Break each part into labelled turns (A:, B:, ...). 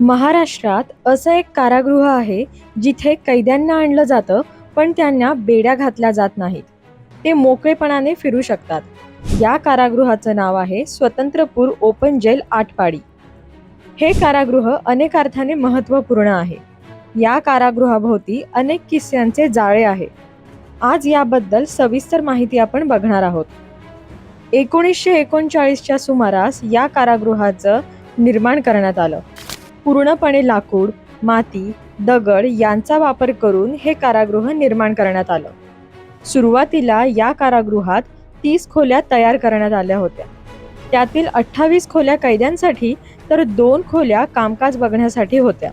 A: महाराष्ट्रात असं एक कारागृह आहे जिथे कैद्यांना आणलं जातं पण त्यांना बेड्या घातल्या जात नाहीत. ते मोकळेपणाने फिरू शकतात. या कारागृहाचं नाव आहे स्वतंत्रपूर ओपन जेल आटपाडी. हे कारागृह अनेक अर्थाने महत्त्वपूर्ण आहे. या कारागृहाभोवती अनेक किस्स्यांचे जाळे आहे. आज याबद्दल सविस्तर माहिती आपण बघणार आहोत. एकोणीसशे एकोणचाळीसच्या सुमारास या कारागृहाचं निर्माण करण्यात आलं. पूर्णपणे लाकूड माती दगड यांचा वापर करून हे कारागृह निर्माण करण्यात आलं. सुरुवातीला या कारागृहात तीस खोल्या तयार करण्यात आल्या होत्या. त्यातील अठ्ठावीस खोल्या कैद्यांसाठी तर दोन खोल्या कामकाज बघण्यासाठी होत्या.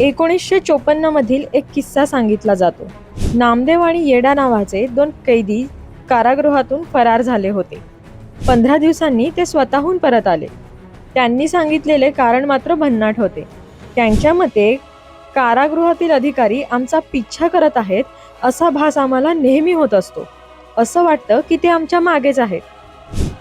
A: एकोणीसशे चोपन्न मधील एक किस्सा सांगितला जातो. नामदेव आणि येडा नावाचे दोन कैदी कारागृहातून फरार झाले होते. पंधरा दिवसांनी ते स्वतःहून परत आले. त्यांनी सांगितलेले कारण मात्र भन्नाट होते. त्यांच्या मते कारागृहातील अधिकारी आमचा पिच्छा करत आहेत असा भास आम्हाला नेहमी होत असतो. असं वाटतं की ते आमच्या मागेच आहेत.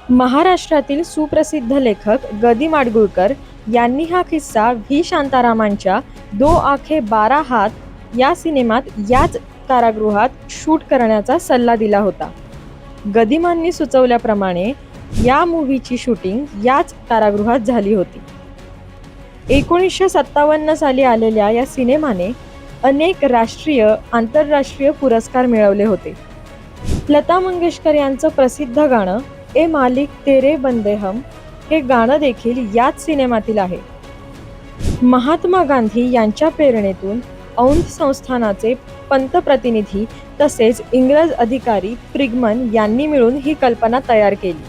A: महाराष्ट्रातील सुप्रसिद्ध लेखक गदी माडगुळकर यांनी हा किस्सा व्ही. शांतारामांच्या दो आखे बारा हात या सिनेमात याच कारागृहात शूट करण्याचा सल्ला दिला होता. गदिमांनी सुचवल्याप्रमाणे या मूव्हीची शूटिंग याच कारागृहात झाली होती. एकोणीसशे सत्तावन्न साली आलेल्या या सिनेमाने अनेक राष्ट्रीय आंतरराष्ट्रीय पुरस्कार मिळवले होते. लता मंगेशकर यांचं प्रसिद्ध गाणं ए मालिक तेरे बंदे हम हे गाणं देखील याच सिनेमातील आहे. महात्मा गांधी यांच्या प्रेरणेतून औंध संस्थानाचे पंतप्रतिनिधी तसेच इंग्रज अधिकारी प्रिगमन यांनी मिळून ही कल्पना तयार केली.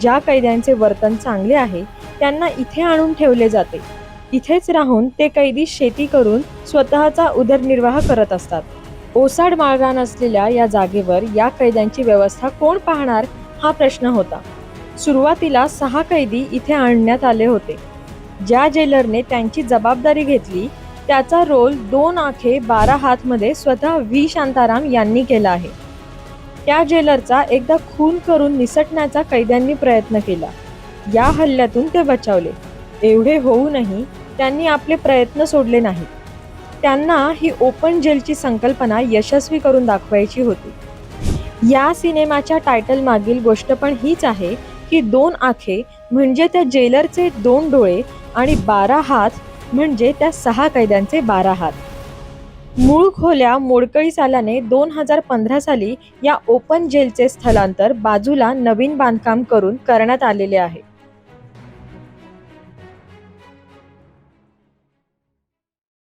A: ज्या कैद्यांचे वर्तन चांगले आहे त्यांना इथे आणून ठेवले जाते. इथेच राहून ते कैदी शेती करून स्वतःचा उदरनिर्वाह करत असतात. ओसाड माळरान असलेल्या या जागेवर या कैद्यांची व्यवस्था कोण पाहणार हा प्रश्न होता. सुरुवातीला सहा कैदी इथे आणण्यात आले होते. ज्या जेलरने त्यांची जबाबदारी घेतली त्याचा रोल दोन आखे बारा हातमध्ये स्वतः व्ही. शांताराम यांनी केला आहे. त्या जेलरचा एकदा खून करून निसटण्याचा कैद्यांनी प्रयत्न केला. या हल्ल्यातून ते बचावले. एवढे होऊनही त्यांनी आपले प्रयत्न सोडले नाहीत. त्यांना ही ओपन जेलची संकल्पना यशस्वी करून दाखवायची होती. या सिनेमाच्या टायटल मागील गोष्ट पण हीच आहे की दोन आखे म्हणजे त्या जेलरचे दोन डोळे आणि बारा हात म्हणजे त्या सहा कैद्यांचे बारा हात. मूळ खोल्या मोडकळीस आल्याने दोन हजार पंधरा साली या ओपन जेलचे स्थलांतर बाजूला नवीन बांधकाम करून करण्यात आलेले आहे.